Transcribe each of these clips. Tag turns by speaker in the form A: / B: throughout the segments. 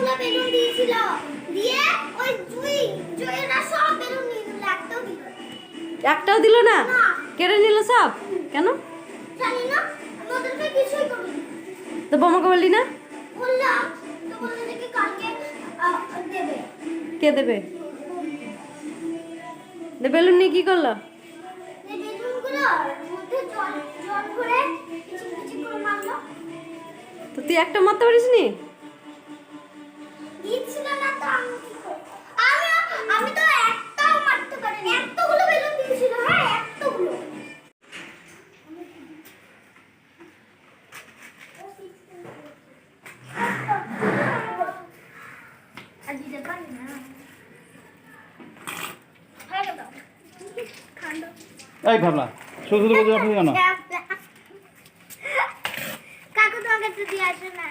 A: এতগুলো বেলুন দিয়েছিল। দিয়ে ওই জুই জুইরা সব বেলুন নিয়ে নিল একটাও দিল না।
B: একটাও দিল না। কেড়ে নিল সব? কেন?
A: জানি না আমি ওদেরকে কিছুই করিনি
B: তো বোমাকে বললি না?
A: বললাম তো বলল নাকি কালকে দেবে।
B: কে দেবে? দে বেলুন নিয়ে কি করল?
A: এই বেলুনগুলোর মধ্যে জল জল ভরে কিছু কিছু করে মারলো।
B: তো তুই একটা মারতে পারিস নি
A: তো
C: এই ভাবনা শুধু শুধু
A: কাকু তোমাকে যদি আসে না।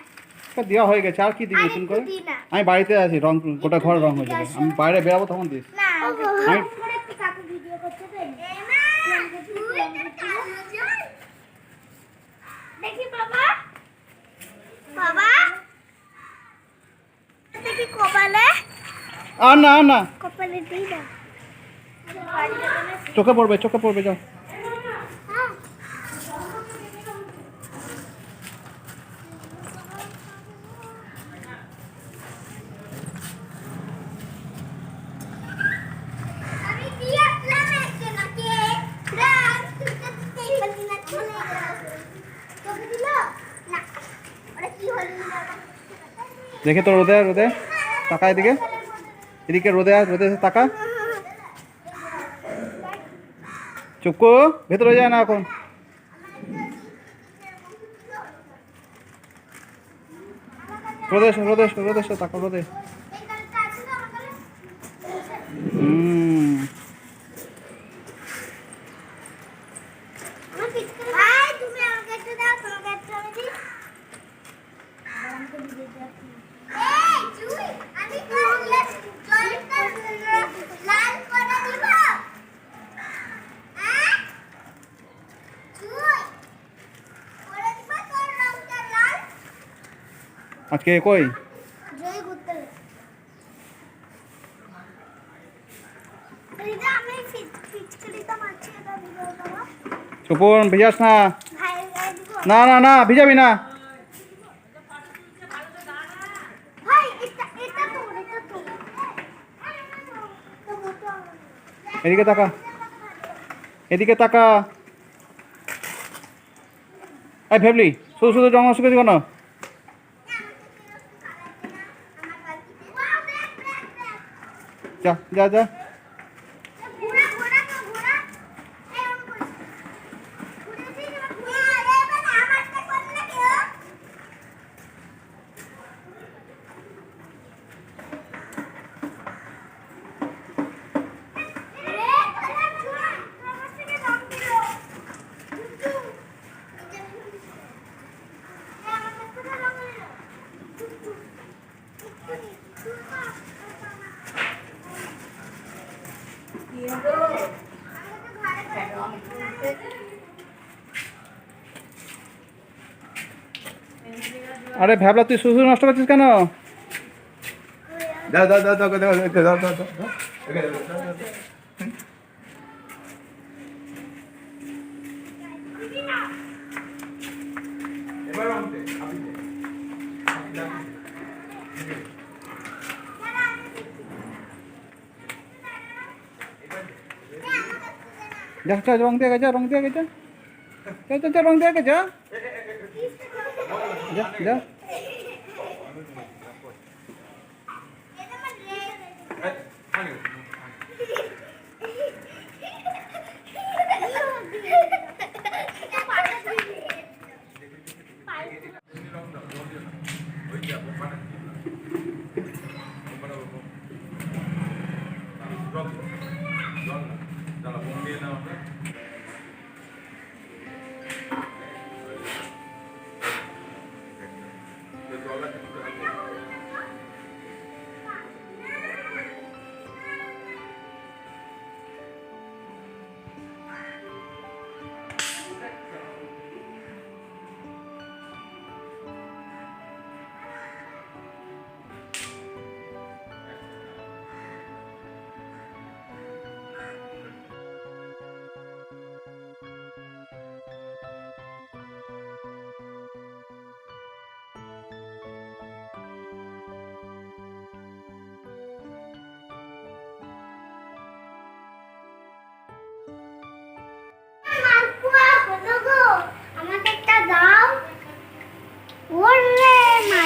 C: তা দেওয়া হয়ে গেছে আর কি দিবি নতুন করে? আমি বাড়িতে আছি রং গোটা ঘর রং হয়ে যাবে। আমি বাইরে বেরাবো তখন দিস।
A: না
C: আমি-
A: করে একটু কাকু ভিডিও করতে দেন দেখি বাবা। বাবা। দেখি কপালে।
C: আর না আর না।
A: কপালে দিই না।
C: চোখে পড়বে চোখে পড়বে যাও। দেখে তো রোদে রোদে। তাকা এদিকে। এদিকে রোদে রোদে তাকা। চুপকো ভেতরে যায় না এখন। রোদেশ রোদে রোদে তাকা রোদে। হুম। আজকে কই? সুপন, ভিজাস না। না না না, ভিজাবি না। এদিকে তাকা। এদিকে তাকা। এই ফ্যামিলি শুধু শুধু জঙ্গল শুকে কেন?
A: 走，你家走。আরে
C: ভাবলা তুই শুধু নষ্ট করছিস কেন? দেখ রং দিয়ে গেছে রং দিয়ে গেছে। রং দিয়ে গেছে। 你看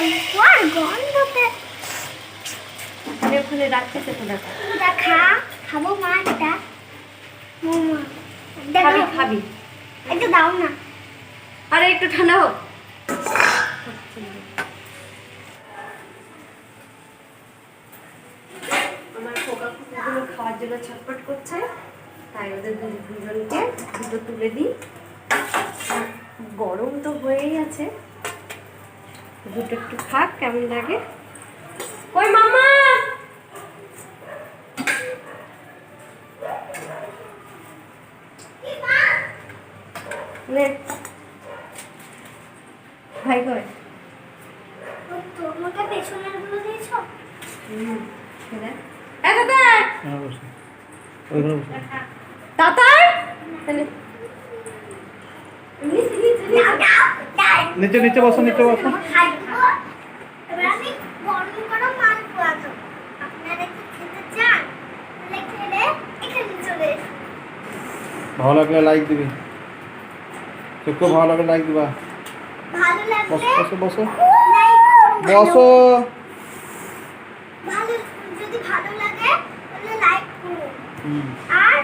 A: মাংসর গন্ধতে
B: আমি ওখানে রাখতেছে তো দেখো
A: এটা খাব মা এটা। মোমো
B: খাবি খাবি।
A: একটু দাও না।
B: আরে একটু ঠান্ডা হোক। আমার পোকা কুকুরগুলো খাওয়ার জন্য ছটপট করছে তাই ওদের দুজনকে দুটো তুলে দিই। গরম তো হয়েই আছে। দুটো একটু খাক কেমন লাগে? ওই মামা! নে। ভাই কয়
A: তোমাকে পেছনেরগুলো দিয়েছ?
B: হুম দাদা!
C: হ্যাঁ বসে। ওইখানে
B: তাহলে নিচে, নিচে,
C: বসো নিচে বসো। ভালো লাগলে লাইক দিবি। তোকেও ভালো লাগলে লাইক দিবা। বসো বসো বসো। বসো।
A: ভালো যদি ভালো লাগে তাহলে লাইক করুন
C: হুম
A: আর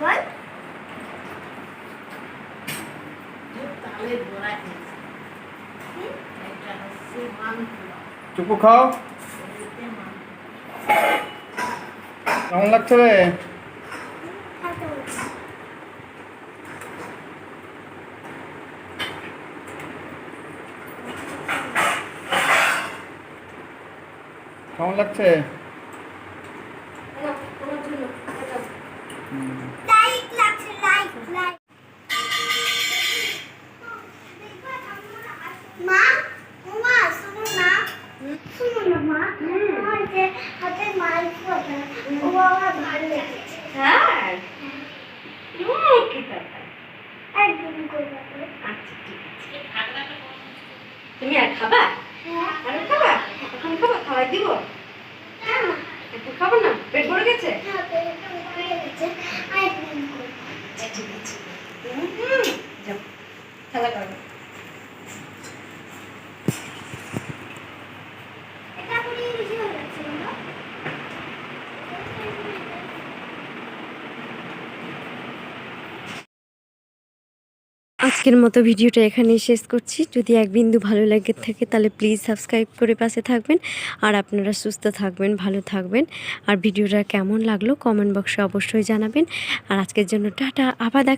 A: বল
C: চুপু খাও। কেমন লাগছে রে? কেমন লাগছে। হুম।
A: লাইক লাগছে লাইক লাইক মা মা শুনো না শুনো না মা আমার যে হাতে মাল পড়া ও আমার ভালো লেগেছে
B: তাই? ও, কি ব্যাপার?
A: একদম করব
B: আচ্ছা, ঠিক আছে। তুমি আর খাবা?
A: হ্যাঁ।
B: আর খাবা? এখন খাবা? খাওয়াই দিব?
A: হ্যাঁ।
B: এখন খাব না? পেট ভরে গেছে?
A: হ্যাঁ করব।
B: আচ্ছা ঠিক আছে। খেলা করো
A: এটা পুরি বেশি ভালো লাগছে না
B: আজকের মতো ভিডিওটা এখানেই শেষ করছি। যদি এক বিন্দু ভালো লাগে থাকে, তাহলে প্লিজ সাবস্ক্রাইব করে পাশে থাকবেন। আর আপনারা সুস্থ থাকবেন, ভালো থাকবেন। আর ভিডিওটা কেমন লাগল কমেন্ট বক্সে অবশ্যই জানাবেন। আর আজকের জন্য টাটা, আবার দেখা